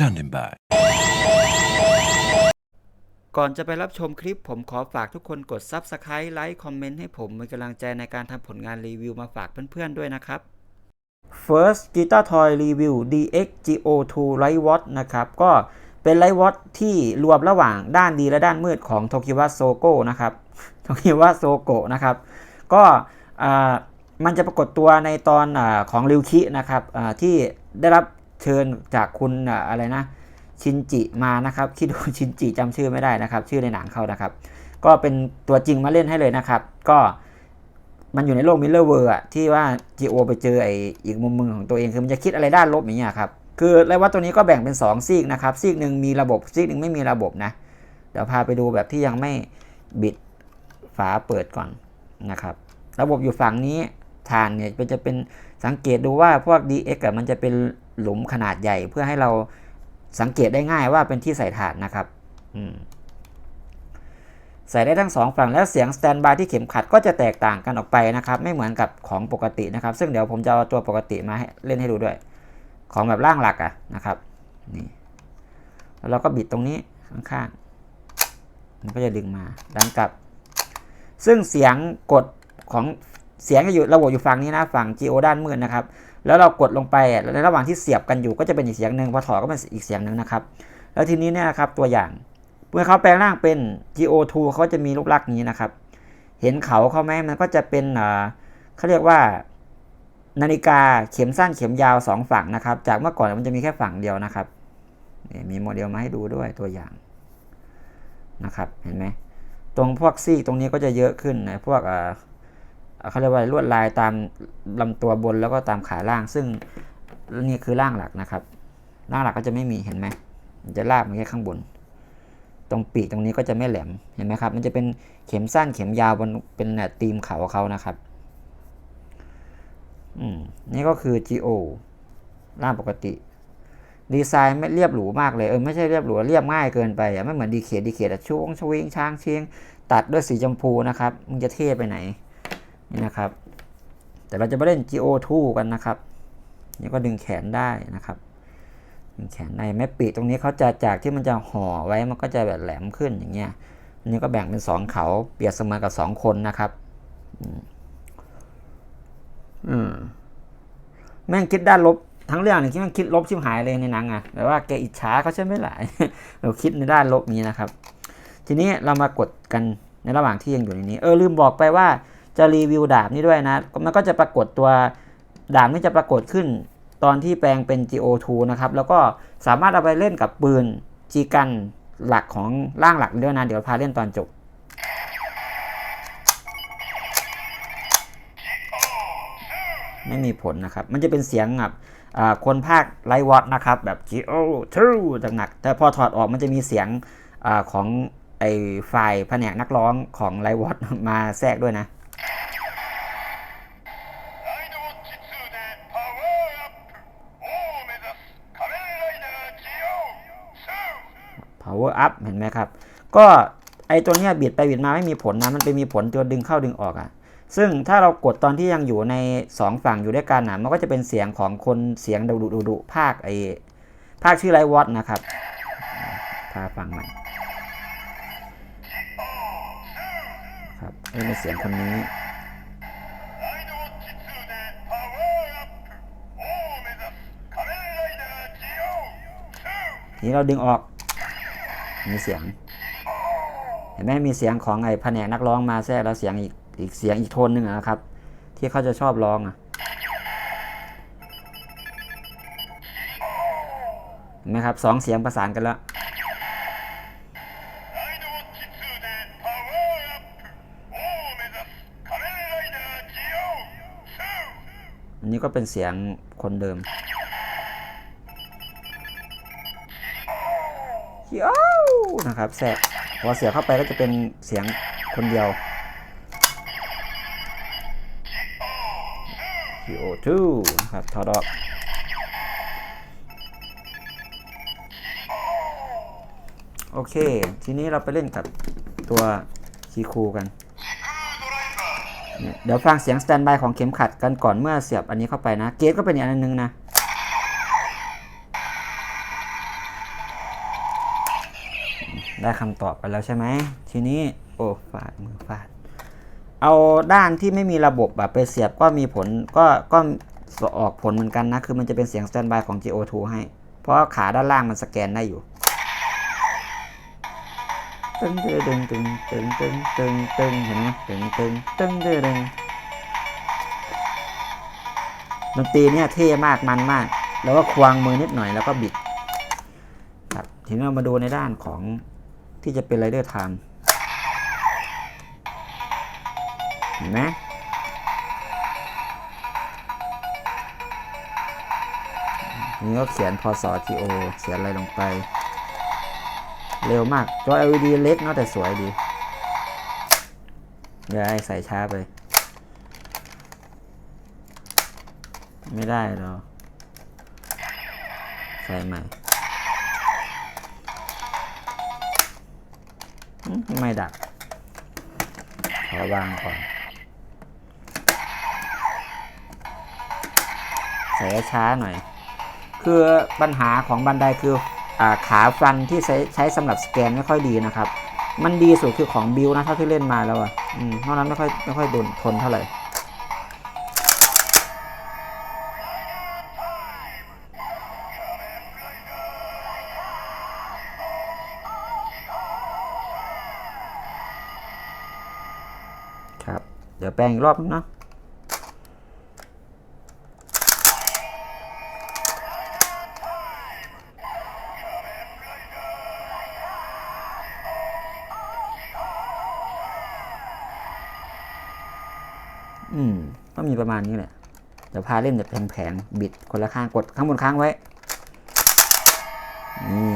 Goodbye. ก่อนจะไปรับชมคลิปผมขอฝากทุกคนกด Subscribe ไลค์คอมเมนต์ให้ผมเป็นกำลังใจในการทำผลงานรีวิวมาฝากเพื่อนๆด้วยนะครับ First Guitar Toy Review DX GO2 Light Watt นะครับก็เป็น Light Watt ที่รวมระหว่างด้านดีและด้านมืดของ Tokiwa Sogo นะครับ Tokiwa Sogo นะครับก็อ่ามันจะปรากฏตัวในตอนอาของริวคินะครับอ่าที่ได้รับ เชิญจากคุณอะไรนะชินจิมานะครับคิดดูชินจิจำชื่อไม่ได้นะครับ ชื่อในหนังเขานะครับ ก็เป็นตัวจริงมาเล่นให้เลยนะครับ ก็มันอยู่ในโลกมิลเลอร์เวอร์ที่ว่าจีโอไปเจอไออีกมุมมึงของตัวเองคือมันจะคิดอะไรด้านลบอย่างเงี้ยครับคือแล้วว่าตัวนี้ก็แบ่งเป็น 2 ซีกนะครับ ซีกหนึ่งมีระบบซีกหนึ่งไม่มีระบบนะ เดี๋ยวพาไปดูแบบที่ยังไม่บิดฝาเปิดก่อนนะครับ ระบบอยู่ฝั่งนี้ฐานเนี่ยมันจะเป็นสังเกตดูว่าพวก DX อะมันจะเป็น หลุมขนาดใหญ่เพื่อให้เราสังเกตได้ง่ายว่าเป็นที่ใส่ถานนะครับใส่ได้ทั้งสองฝั่งแล้วเสียงสแตนบายที่เข็มขัดก็จะแตกต่างกันออกไปนะครับ ไม่เหมือนกับของปกตินะครับ ซึ่งเดี๋ยวผมจะเอาตัวปกติมาเล่นให้ดูด้วย ของแบบร่างหลักอะนะครับนี่แล้วเราก็บิดตรงนี้ข้างๆมันก็จะดึงมาดันกลับ ซึ่งเสียงกดของ เสียงจะอยู่ระบบอยู่ฝั่งนี้นะฝั่ง GO ด้านมืดนะครับ แล้วเรากดลงไปในระหว่างที่เสียบกันอยู่ก็จะเป็นอีกเสียงหนึ่งพอถอดก็เป็นอีกเสียงหนึ่งนะครับ แล้วทีนี้เนี่ยนะครับตัวอย่างเมื่อเขาแปลงร่างเป็น GO2 เขาจะมีรูปลักษณ์นี้นะครับ เห็นเขาเขาไหมมันก็จะเป็นเขาเรียกว่านาฬิกาเข็มสั้นเข็มยาวสองฝั่งนะครับ จากเมื่อก่อนมันจะมีแค่ฝั่งเดียวนะครับมีโมเดลมาให้ดูด้วยตัวอย่างนะครับ เห็นไหมตรงพวกซี่ตรงนี้ก็จะเยอะขึ้นนะพวกอ เขาเรียกว่าลวดลายตามลำตัวบนแล้วก็ตามขาล่าง ซึ่งนี่คือร่างหลักนะครับร่างหลักก็จะไม่มีเห็นไหมมันจะลากมาแค่ข้างบน ตรงปีกตรงนี้ก็จะไม่แหลมเห็นไหมครับ มันจะเป็นเข็มสั้นเข็มยาวบนเป็นแนวตีมเขาเขานะครับอืมนี่ก็คือ GO ร่างปกติดีไซน์ไม่เรียบหรูมากเลยเออไม่ใช่เรียบหรูเรียบง่ายเกินไปอะไม่เหมือนดีเคดีเคแต่ช่วงชวิงช้างเชียง ตัดด้วยสีชมพูนะครับมึงจะเท่ไปไหน นี่นะครับ แต่เราจะมาเล่น GO2 กันนะครับนี่ก็ดึงแขนได้นะครับดึงแขนในแม่ปีกตรงนี้เขาจะจากที่มันจะห่อไว้มันก็จะแบบแหลมขึ้นอย่างเงี้ยอันนี้ก็แบ่งเป็นสองเขาเปรียบเสมือนกับสองคนนะครับอืมแม่งคิดด้านลบทั้งเรื่องเนี่ยคิดแม่งคิดลบชิบหายเลยในหนังอะแต่ว่าแกอิจฉาเขาใช่ไหมล่ะเราคิดในด้านลบนี้นะครับ ทีนี้เรามากดกันในระหว่างที่ยังอยู่ในนี้ เออลืมบอกไปว่า จะรีวิวดาบนี้ด้วยนะ มันก็จะปรากฏตัวดาบนี้จะปรากฏขึ้น ตอนที่แปลงเป็น GO2 นะครับ แล้วก็สามารถเอาไปเล่นกับปืนจีกันหลักของร่างหลักด้วยนะ เดี๋ยวพาเล่นตอนจบไม่มีผลนะครับ มันจะเป็นเสียงแบบคนภาคไลวอตนะครับแบบ GO2 หนัก แต่พอถอดออกมันจะมีเสียงอของไอ้ฝ่ายแผนกนักร้องของไลวอตมาแทรกด้วยนะ power up เห็นไหมครับ ก็ไอตัวเนี้ยบิดไปบิดมาไม่มีผลนะ มันไปมีผลตัวดึงเข้าดึงออกอะ่ะ ซึ่งถ้าเรากดตอนที่ยังอยู่ใน 2 ฝั่งอยู่ด้วยกันนะมันก็จะเป็นเสียงของคนเสียงดุดุดุภาคไอภาคชื่อไรวอตนะครับพาฟังใหม่ครับนี่เป็นเสียงคนนี้ทีนี้เราดึงออก มีเสียง เห็นไหมมีเสียงของไอ้แผนกนักร้องมาแทรกแล้วเสียงอีกอีกเสียงอีกโทนหนึ่งนะครับ ที่เขาจะชอบร้องอะเห็นไหมครับสองเสียงประสานกันแล้วอันนี้ก็เป็นเสียงคนเดิม นะครับแทรกพอเสียบเข้าไปก็จะเป็นเสียงคนเดียว PO2 นะครับถอดออกโอเค ทีนี้เราไปเล่นกับตัวคีคูกันเนี่ยเดี๋ยวฟังเสียงสแตนบายของเข็มขัดกันก่อนเมื่อเสียบอันนี้เข้าไปนะ เกตก็เป็นอีกอันนึงนะ ได้คำตอบไปแล้วใช่ไหม ทีนี้ โอ้ฟาดมือฟาด เอาด้านที่ไม่มีระบบแบบไปเสียบก็มีผลก็ก็ออกผลเหมือนกันนะ คือมันจะเป็นเสียงสแตนบายของ GO2 ให้ เพราะขาด้านล่างมันสแกนได้อยู่ตึงตึงตึงตึงตึงตึงตึงเห็นไหมตึงตึงตึงตึงตึงดนตรีเนี่ยเท่มากมันมาก แล้วก็ควางมือนิดหน่อยแล้วก็บิดครับทีนี้เรามาดูในด้านของ ที่จะเป็นไรเดอร์ไทม์เห็นไหมนี่ก็เขียนพศ TO เขียนอะไรลงไป เร็วมาก จอ LED เล็กเนาะแต่สวยดีเดี๋ยวไอ้ใส่ช้าไป ไม่ได้หรอ ใส่ใหม่ ไม่ดับขอวางก่อนใส่ช้าหน่อย คือปัญหาของบันไดคืออขาฟันที่ใช้ใช้สำหรับสแกนไม่ค่อยดีนะครับ มันดีสุดคือของบิวนะเท่าที่เล่นมาแล้วอะอืมนอกนั้นไม่ค่อยไม่ค่อยโดนทนเท่าไหร่ แปลงอีกรอบนึงเนาะอืมก็มีประมาณนี้แหละ เดี๋ยวพาเล่นแบบแผงๆบิดคนละข้างกดข้างบนค้างไว้ นี่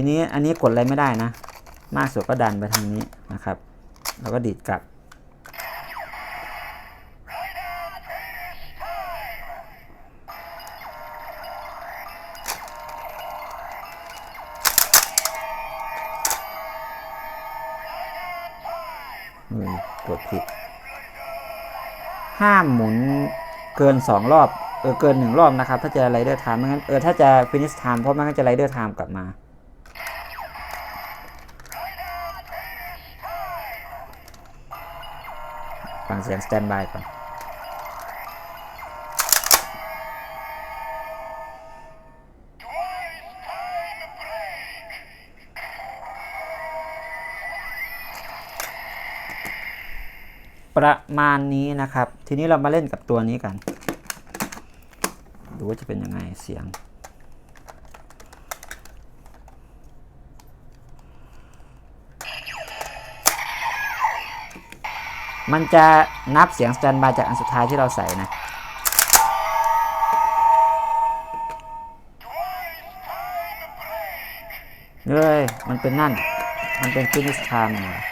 ทีนี้อันนี้กดอะไรไม่ได้นะ มากสุดก็ดันไปทางนี้นะครับ แล้วก็ดีดกลับ กดผิด ห้ามหมุนเกินสองรอบ เออ เกินหนึ่งรอบนะครับ ถ้าจะไรเดอร์ไทม์ไม่งั้น เออ ถ้าจะ finish time เพราะไม่งั้นจะไรเดอร์ไทม์กลับมา สียง standby ก่อน ประมาณนี้นะครับ ทีนี้เรามาเล่นกับตัวนี้กัน ดูว่าจะเป็นยังไงเสียง มันจะนับเสียงสแตนบายจากอันสุดท้ายที่เราใส่นะเฮ้ยมันเป็นนั่น มันเป็น finish time เนี่ย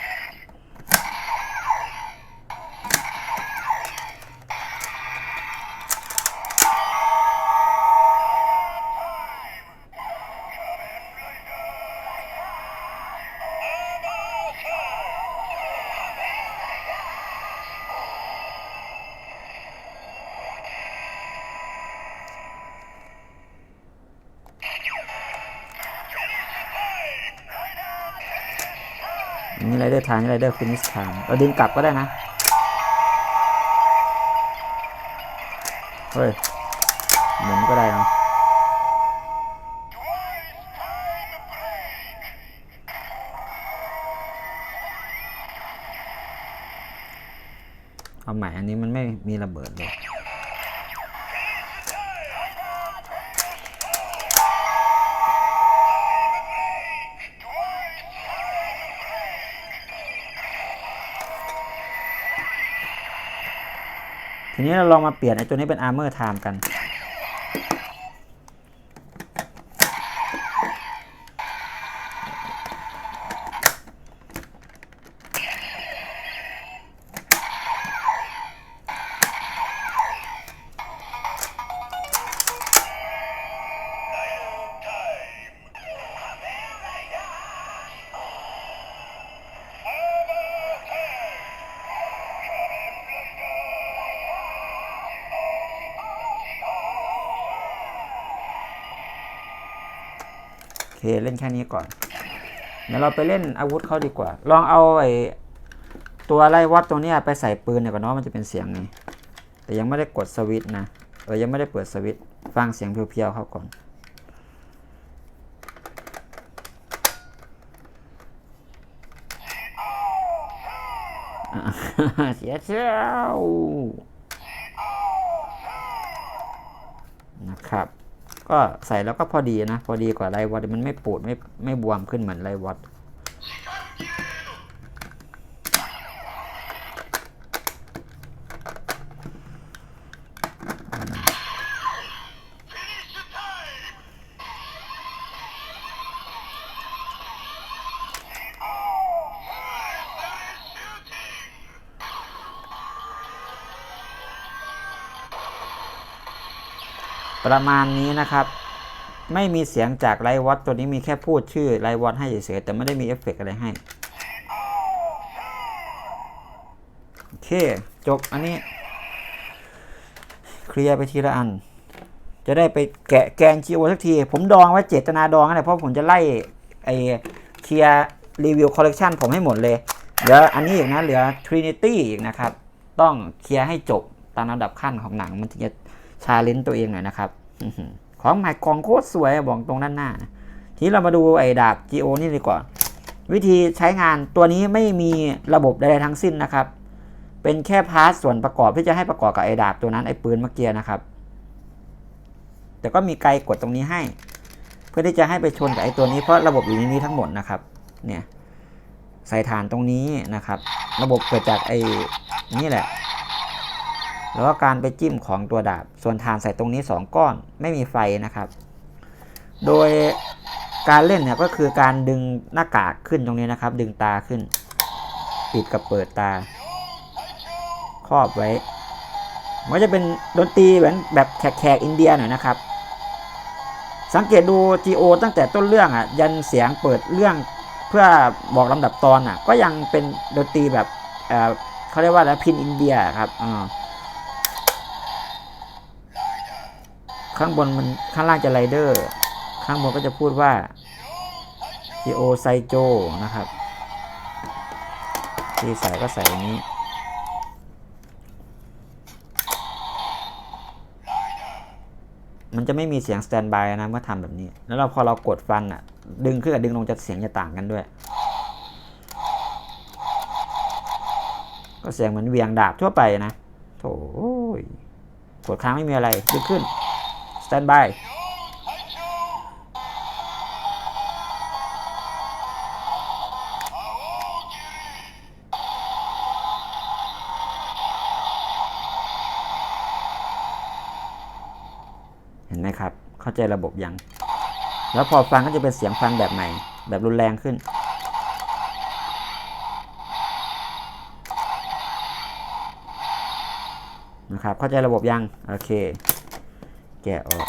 นี่ไรเดอร์ทางนี่ไรเดอร์ finish time เราดึงกลับก็ได้นะ เฮ้ยหมุนก็ได้เนาะเอาใหม่อันนี้มันไม่มีระเบิดเลย ทีนี้เราลองมาเปลี่ยนไอ้ตัวนี้เป็น armor time กัน เคเล่นแค่นี้ก่อน เดี๋ยวเราไปเล่นอาวุธเขาดีกว่า ลองเอาไอ้ตัวไล่วัดตรงนี้ไปใส่ปืนเนี่ยก่อนเนาะมันจะเป็นเสียงนี้แต่ยังไม่ได้กดสวิตช์นะเออยังไม่ได้เปิดสวิตช์ฟังเสียงเพียวๆเขาก่อนเสียเชี่ยวนะครับ ก็ใส่แล้วก็พอดีนะ พอดีกว่าไรวอดมันไม่ปูดไม่ไม่บวมขึ้นเหมือนไรวอด ประมาณนี้นะครับ ไม่มีเสียงจากไรวอดตัวนี้มีแค่พูดชื่อไรวอดให้เฉยๆแต่ไม่ได้มีเอฟเฟกต์อะไรให้โอเคจบอันนี้ เคลียร์ไปทีละอัน จะได้ไปแกะแกนชีโอสักที ผมดองไว้เจตนาดองนะเพราะผมจะไล่ไอเคลียร์รีวิวคอลเลกชันผมให้หมดเลยเหลืออันนี้อีกนะเหลือ Trinity อีกนะครับ ต้องเคลียร์ให้จบตามลำดับขั้นของหนังมันถึงจะ ชาเลนจ์ตัวเองหน่อยนะครับของใหม่กล่องโคตรสวยบอกตรงด้านหน้านะทีนี้เรามาดูไอ้ดาบ GO นี่ดีกว่า วิธีใช้งานตัวนี้ไม่มีระบบใดๆทั้งสิ้นนะครับ เป็นแค่พาร์ทส่วนประกอบที่จะให้ประกอบกับไอ้ดาบตัวนั้นไอ้ปืนเมื่อกี้นะครับ แต่ก็มีไกลกดตรงนี้ให้ เพื่อที่จะให้ไปชนกับไอ้ตัวนี้เพราะระบบอยู่ในนี้ทั้งหมดนะครับ เนี่ยใส่ฐานตรงนี้นะครับ ระบบเกิดจากไอ้นี่แหละ แล้วก็การไปจิ้มของตัวดาบ ส่วนฐานใส่ตรงนี้ 2 ก้อนไม่มีไฟนะครับ โดยการเล่นเนี่ยก็คือการดึงหน้ากากขึ้นตรงนี้นะครับ ดึงตาขึ้น ปิดกับเปิดตา ครอบไว้ มันจะเป็นดนตรีเหมือนแบบแขกๆอินเดียหน่อยนะครับ สังเกตดู G.O. ตั้งแต่ต้นเรื่องอะยันเสียงเปิดเรื่องเพื่อบอกลำดับตอนอะ ก็ยังเป็นดนตรีแบบเเขาเรียกว่าอะไรพินอินเดียครับอ่า ข้างบนมันข้างล่างจะไรเดอร์ ข้างบนก็จะพูดว่า G.O. ไซโจนะครับที่ใส่ก็ใส่อย่างนี้มันจะไม่มีเสียงสแตนบายนะเมื่อทำแบบนี้ แล้วเราพอเรากดฟันอะ ดึงขึ้นกับดึงลงจะเสียงจะต่างกันด้วย ก็เสียงเหมือนเวียงดาบทั่วไปนะ โถ่กดค้างไม่มีอะไรดึงขึ้น สแตนบายเห็นไหมครับ เข้าใจระบบยัง แล้วพอฟังก็จะเป็นเสียงฟันแบบใหม่ แบบรุนแรงขึ้น นะครับ เข้าใจระบบยัง โอเค แกะออก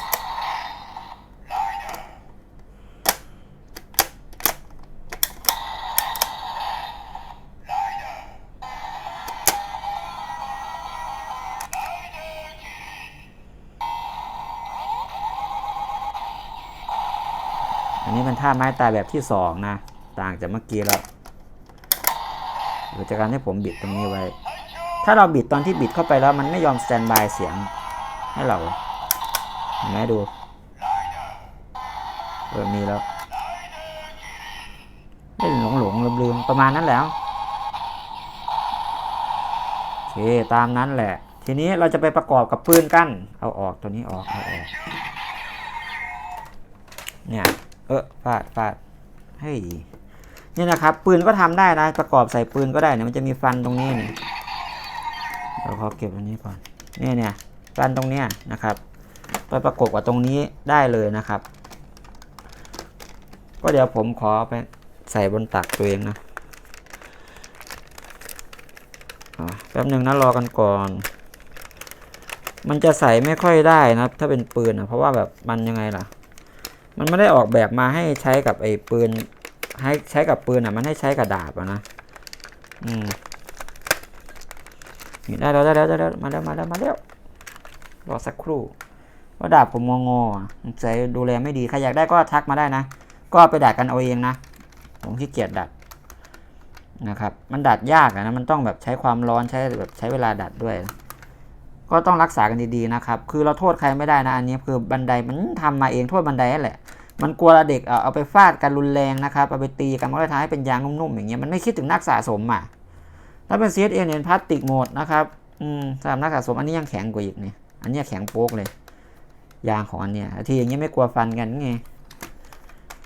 อันนี้เป็นท่าไม้ตายแบบที่สองนะ ต่างจากเมื่อกี้แล้วโดยจากการที่ผมบิดตรงนี้ไว้ ถ้าเราบิดตอนที่บิดเข้าไปแล้วมันไม่ยอมสแตนบายเสียงให้เรา นไหมดูเออมีแล้วเล่นหลงหลงลืมลืมประมาณนั้นแล้วโอเคตามนั้นแหละ ทีนี้เราจะไปประกอบกับปืนกันเอาออกตัวนี้ออกเอาออกเนี่ยเออฟาดฟาดเฮ้ยนี่นะครับ ปืนก็ทำได้นะ ประกอบใส่ปืนก็ได้เนี่ยมันจะมีฟันตรงนี้เนี่ยเดี๋ยวขอเก็บอันนี้ก่อนเนี่ยเนี่ยฟันตรงเนี้ยนะครับ ไปประกบกับตรงนี้ได้เลยนะครับ ก็เดี๋ยวผมขอไปใส่บนตักตัวเองนะแป๊บหนึ่งนะรอกันก่อน มันจะใส่ไม่ค่อยได้นะถ้าเป็นปืนนะเพราะว่าแบบมันยังไงล่ะ มันไม่ได้ออกแบบมาให้ใช้กับไอ้ปืน ให้ใช้กับปืนอะ มันให้ใช้กับดาบอะนะอืมได้แล้วได้แล้วได้แล้วมาแล้วมาแล้วมาแล้วรอสักครู่ ว่าดาบผมงองอๆใจดูแลไม่ดี ใครอยากได้ก็ทักมาได้นะ ก็ไปดัดกันเอาเองนะ ผมขี้เกียจดัดนะครับ มันดัดยากนะ มันต้องแบบใช้ความร้อนใช้แบบใช้เวลาดัดด้วย ก็ต้องรักษากันดีๆนะครับ คือเราโทษใครไม่ได้นะ อันนี้คือบันไดมันทำมาเองโทษบันไดแหละ มันกลัวเด็กเอาเอาไปฟาดกันรุนแรงนะครับ เอาไปตีกันมันก็ทำให้เป็นยางนุ่มๆอย่างเงี้ย มันไม่คิดถึงนักสะสมอะ ถ้าเป็น CSA เนี่ยพลาสติกหมดนะครับ อืมสำหรับนักสะสมอันนี้ยังแข็งกว่าอีกเนี่ย อันเนี้ยแข็งโป๊กเลย ยางของอันเนี้ยทีอย่างเงี้ยไม่กลัวฟันกันไง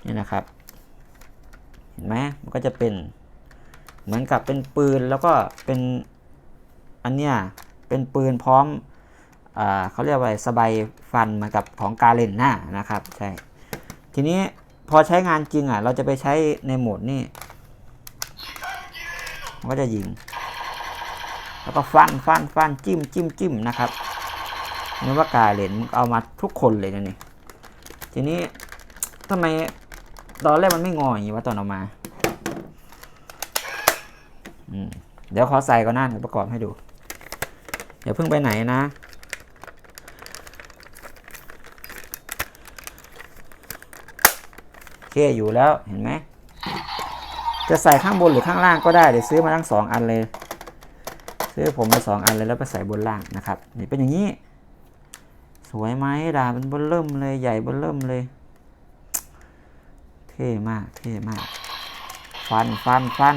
นี่นะครับ เห็นไหมมันก็จะเป็นเหมือนกับเป็นปืนแล้วก็เป็นอันเนี้ยเป็นปืนพร้อมอ่าเขาเรียกว่าสบายฟันเหมือนกับของกาเลนหน้านะครับใช่ทีนี้พอใช้งานจริงอะ เราจะไปใช้ในโหมดนี่มันก็จะยิง แล้วก็ฟันฟันฟันจิ้มจิ้มจิ้มนะครับ นี่ว่ากาเลนมึงเอามาทุกคนเลยนะนี่ทีนี้ทำไมตอนแรกมันไม่งออย่างนี้วะตอนเอามาเดี๋ยวขอใส่ก่อนหน้าประกอบให้ดู เดี๋ยวเพิ่งไปไหนนะ โอเคอยู่แล้วเห็นไหม จะใส่ข้างบนหรือข้างล่างก็ได้ เดี๋ยวซื้อมาทั้งสองอันเลย ซื้อผมมาสองอันเลยแล้วไปใส่บนล่างนะครับ นี่เป็นอย่างนี้ สวยไหมดาบเป็นเบนเริ่มเลยใหญ่เบนเริ่มเลย เท่มากเท่มาก ฟันฟันฟัน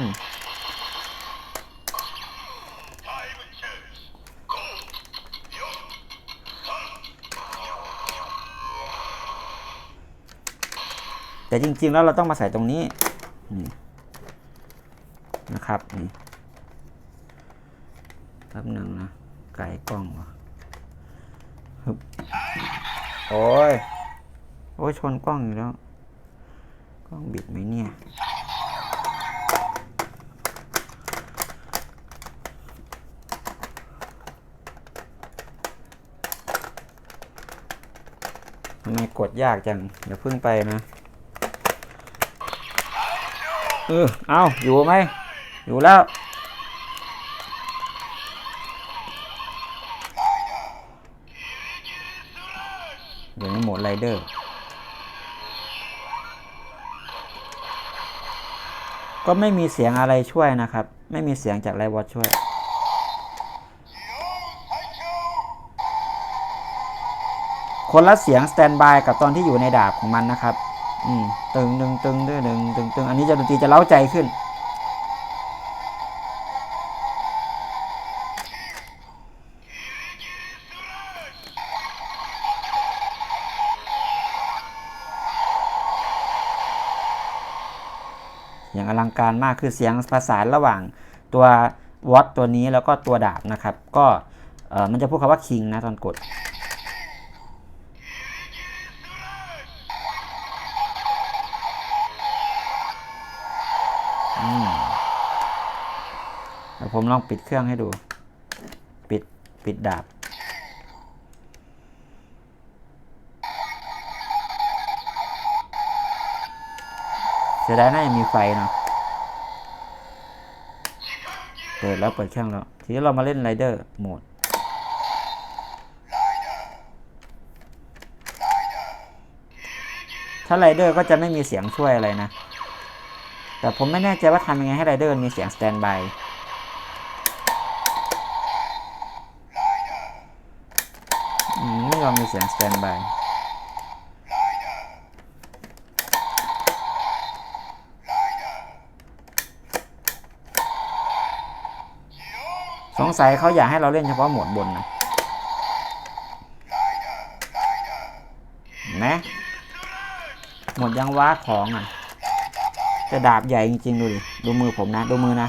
แต่จริง ๆ แล้วเราต้องมาใส่ตรงนี้นี่นะครับนี่แป๊บหนึ่งนะไก่กล้องวะ โอ้ย โอ้ยชนกล้องอยู่แล้ว กล้องบิดไหมเนี่ย ทำไมกดยากจัง เดี๋ยวเพิ่งไปนะเออเอาอยู่ไหม อยู่แล้ว เดี๋ยวนี้โหมดไรเดอร์ก็ไม่มีเสียงอะไรช่วยนะครับ ไม่มีเสียงจากไรวอทช่วย คนละเสียงสแตนบายกับตอนที่อยู่ในดาบของมันนะครับ อืม ตึงตึงตึงตึงตึงตึงตึงอันนี้จะดนตรีจะเล้าใจขึ้น การมากคือเสียงประสานระหว่างตัววอตตัวนี้แล้วก็ตัวดาบนะครับ ก็มันจะพูดคำว่าคิงนะตอนกดเดี๋ยวผมลองปิดเครื่องให้ดู ปิดปิดดาบเสียดายน่าจะมีไฟเนาะ เปิดแล้วเปิดเครื่องแล้ว ทีนี้เรามาเล่นไรเดอร์โหมดถ้าไรเดอร์ก็จะไม่มีเสียงช่วยอะไรนะ แต่ผมไม่แน่ใจว่าทำยังไงให้ไรเดอร์มีเสียงสแตนบายไม่ยอมมีเสียงสแตนบาย สัยเขาอยากให้เราเล่นเฉพาะหมดบนนะนไหมดยังว้าของอะจะดาบใหญ่จริงๆ ดูดิ ดูมือผมนะ ดูมือนะ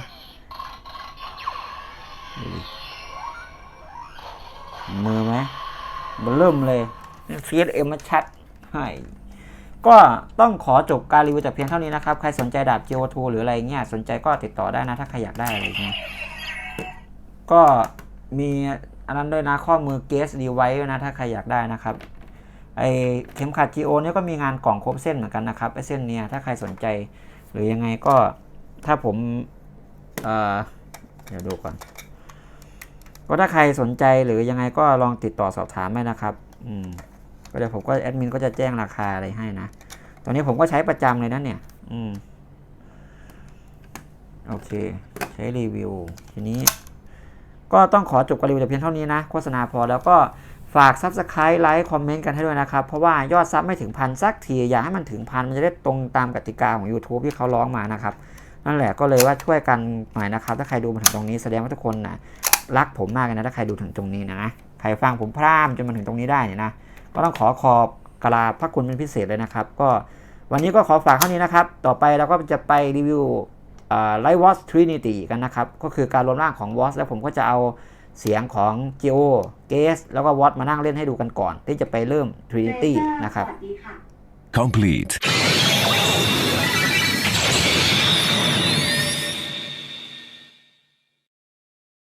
มือไหมมันเริ่มเลย CSM มันชัดให้ก็ต้องขอจบการรีวิวแต่เพียงเท่านี้นะครับ ใครสนใจดาบ GO2 หรืออะไรเงี้ย สนใจก็ติดต่อได้นะ ถ้าใครอยากได้อะไรเงี้ย ก็มีอันนั้นด้วยนะข้อมือเกสดีไว้นะถ้าใครอยากได้นะครับไอเข็มขัด GO เนี่ยก็มีงานกล่องครบเส้นเหมือนกันนะครับไอเส้นเนี้ยถ้าใครสนใจหรือยังไงก็ถ้าผมเอ่อเดี๋ยวดูก่อน ก็ถ้าใครสนใจหรือยังไงก็ลองติดต่อสอบถามได้นะครับอืมก็เดี๋ยวผมก็แอดมินก็จะแจ้งราคาอะไรให้นะตัวนี้ผมก็ใช้ประจำเลยนะเนี่ย อืมโอเค ใช้รีวิวทีนี้ ก็ต้องขอจบการรีวิวแต่เพียงเท่านี้นะ โฆษณาพอแล้วก็ฝาก Subscribe ไลค์คอมเมนต์กันให้ด้วยนะครับ เพราะว่ายอดซับไม่ถึงพันสักที อยากให้มันถึงพันมันจะได้ตรงตามกติกาของ YouTube ที่เขาร้องมานะครับ นั่นแหละก็เลยว่าช่วยกันหน่อยนะครับ ถ้าใครดูมาถึงตรงนี้แสดงว่าทุกคนนะรักผมมากนะถ้าใครดูถึงตรงนี้นะ ใครฟังผมพร่ำจนมาถึงตรงนี้ได้เนี่ยนะก็ต้องขอขอบกราบพระคุณเป็นพิเศษเลยนะครับ ก็วันนี้ก็ขอฝากเท่านี้นะครับ ต่อไปเราก็จะไปรีวิว ไลท์วอ t ทรินิตี้กันนะครับ ก็คือการรวมร่างของวอ t แล้วผมก็จะเอาเสียงของ g e o g a z e แล้วก็วอ t มานั่งเล่นให้ดูกันก่อน ที่จะไปเริ่ม Trinity นะครับสวัสดีค่ะ Complete.